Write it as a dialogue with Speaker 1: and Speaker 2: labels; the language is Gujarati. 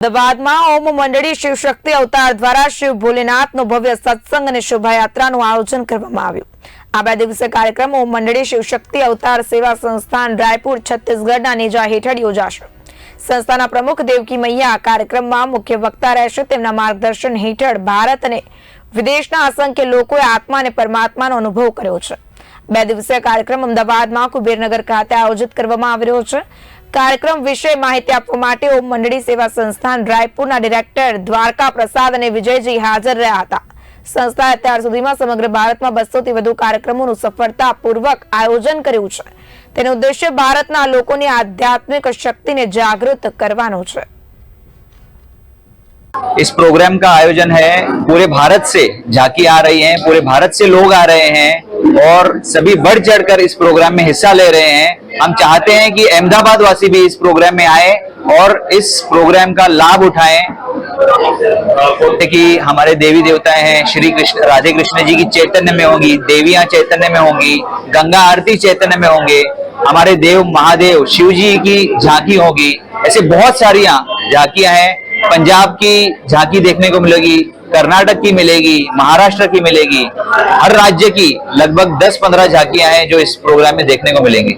Speaker 1: અમદાવાદમાં ઓમ મંડળી શિવશક્તિ અવતાર દ્વારા શિવ ભોલેનાથનો ભવ્ય સત્સંગ અને શોભાયાત્રાનું આયોજન કરવામાં આવ્યું. આ બે દિવસીય કાર્યક્રમ ઓમ મંડળી શિવશક્તિ અવતાર સેવા સંસ્થાન રાયપુર, છત્તીસગઢના નેજા હેઠળ યોજાશે. સંસ્થાના પ્રમુખ દેવકી મૈયા કાર્યક્રમમાં મુખ્ય વક્તા રહેશે. તેમના માર્ગદર્શન હેઠળ ભારત અને વિદેશના અસંખ્ય લોકોએ આત્મા અને પરમાત્માનો અનુભવ કર્યો છે. બે દિવસીય કાર્યક્રમ અમદાવાદમાં કુબેરનગર ખાતે આયોજિત કરવામાં આવી રહ્યો છે કાર્યક્રમ વિશે માહિતી આપવા માટે ઓમ મંડળી સેવા સંસ્થાન રાયપુરના ડિરેક્ટર દ્વારકા પ્રસાદ અને વિજયજી હાજર રહ્યા હતા સંસ્થાએ અત્યાર સુધીમાં સમગ્ર ભારતમાં બસોથી વધુ કાર્યક્રમોનું સફળતાપૂર્વક આયોજન કર્યું છે તેનો ઉદ્દેશ્ય ભારતના લોકોની આધ્યાત્મિક શક્તિને જાગૃત કરવાનો છે
Speaker 2: इस प्रोग्राम का आयोजन है पूरे भारत से झांकी आ रही है पूरे भारत से लोग आ रहे हैं और सभी बढ़ चढ़कर इस प्रोग्राम में हिस्सा ले रहे हैं। हम चाहते हैं कि अहमदाबाद वासी भी इस प्रोग्राम में आए और इस प्रोग्राम का लाभ उठाएँ। कि हमारे देवी देवता हैं, श्री कृष्ण, राधे कृष्ण जी की चैतन्य में होंगी, देवियाँ चैतन्य में होंगी, गंगा आरती चैतन्य में होंगे, हमारे देव महादेव, शिव जी की झांकी होगी, ऐसे बहुत सारी झांकियाँ हैं। पंजाब की झांकी देखने को मिलेगी कर्नाटक की मिलेगी महाराष्ट्र की मिलेगी हर राज्य की लगभग 10-15 झांकियां हैं जो इस प्रोग्राम में देखने को मिलेंगी